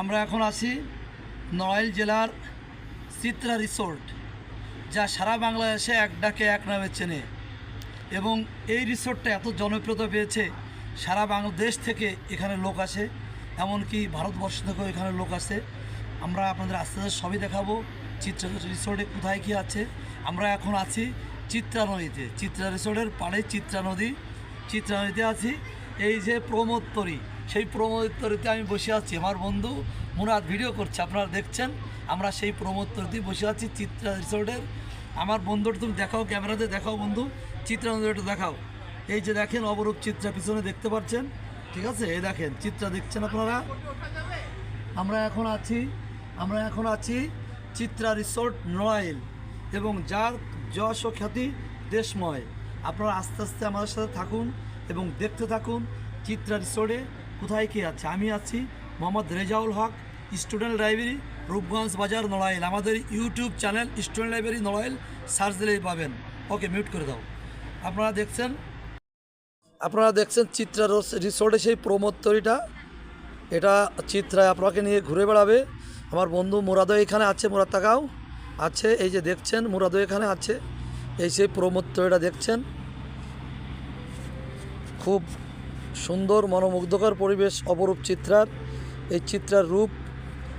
আমরা এখন আছি নড়াইল জেলার চিত্রা রিসোর্ট, যা সারা বাংলাদেশে এক ডাকে এক নামে চেনে। এবং এই রিসোর্টটা এত জনপ্রিয়তা পেয়েছে, সারা বাংলাদেশ থেকে এখানে লোক আসে, এমনকি ভারতবর্ষ থেকেও এখানে লোক আসে। আমরা আপনাদের আস্তে আস্তে সবই দেখাবো, চিত্রা রিসোর্টে কোথায় কী আছে। আমরা এখন আছি চিত্রা নদীতে। চিত্রা রিসোর্টের পাড়ে চিত্রা নদী। চিত্রা নদীতে আছি, এই যে প্রমোদতরী সেই প্রমোদতরীতে আমি বসে আছি। আমার বন্ধু মুরাদ ভিডিও করছে, আপনারা দেখছেন? আমরা সেই প্রমোদতরীতে বসে আছি চিত্রা রিসোর্টের। আমার বন্ধুটা তুমি দেখাও ক্যামেরাতে, দেখাও বন্ধু। চিত্রা একটু দেখাও। এই যে দেখেন অবরূপ চিত্রা, পিছনে দেখতে পাচ্ছেন? ঠিক আছে? এই দেখেন, চিত্রা দেখছেন আপনারা? আমরা এখন আছি, আমরা এখন আছি চিত্রা রিসোর্ট নড়াইল এবং যার যশ ও খ্যাতি দেশময়। আপনারা আস্তে আস্তে আমাদের সাথে থাকুন এবং দেখতে থাকুন চিত্রা রিসোর্টে। কোথায় কী আছে? আমি আছি মোহাম্মদ রেজাউল হক, স্টুডেন্ট লাইব্রেরি, রূপগঞ্জ বাজার, নড়াইল। আমাদের YouTube channel, student library, Narail, search দিলেই পাবেন। ওকে, মিউট করে দাও। আপনারা দেখছেন? আপনারা দেখছেন চিত্রা রোস- রিসোর্টে সেই প্রমোত্তরীটা এটা চিত্রায় আপনাকে নিয়ে ঘুরে বেড়াবে। আমার বন্ধু মুরাদও এখানে আছে, মুরাদ তাকাও। আছে, এই যে দেখছেন মুরাদও এখানে আছে। এই সেই প্রমোত্তরীটা দেখছেন। খুব সুন্দর মনোমুগ্ধকর পরিবেশ, অপরূপ চিত্রার। এই চিত্রার রূপ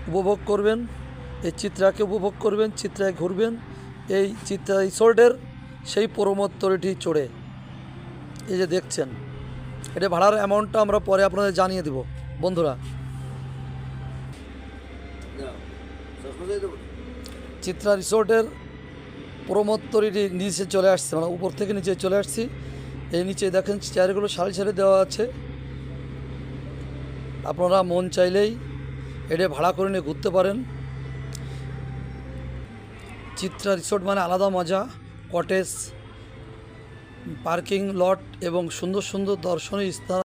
উপভোগ করবেন, এই চিত্রাকে উপভোগ করবেন, চিত্রায় ঘুরবেন। এই চিত্রা রিসোর্টের সেই প্রমোত্তরীটি চড়ে। এই যে দেখছেন, এটা ভাড়ার অ্যামাউন্টটা আমরা পরে আপনাদের জানিয়ে দেব। বন্ধুরা। চিত্রা রিসোর্টের প্রমোত্তরীটি নিচে চলে আসছে মানে উপর থেকে নিচে চলে আসছি। এই নিচে দেখেন চেয়ারগুলো সারি সারি দেওয়া আছে। আপনারা মন চাইলেই এটা ভাড়া করে নিয়ে ঘুরতে পারেন। চিত্রা রিসোর্ট মানে আলাদা মজা, কটেজ, পার্কিং লট এবং সুন্দর সুন্দর দর্শনীয় স্থান।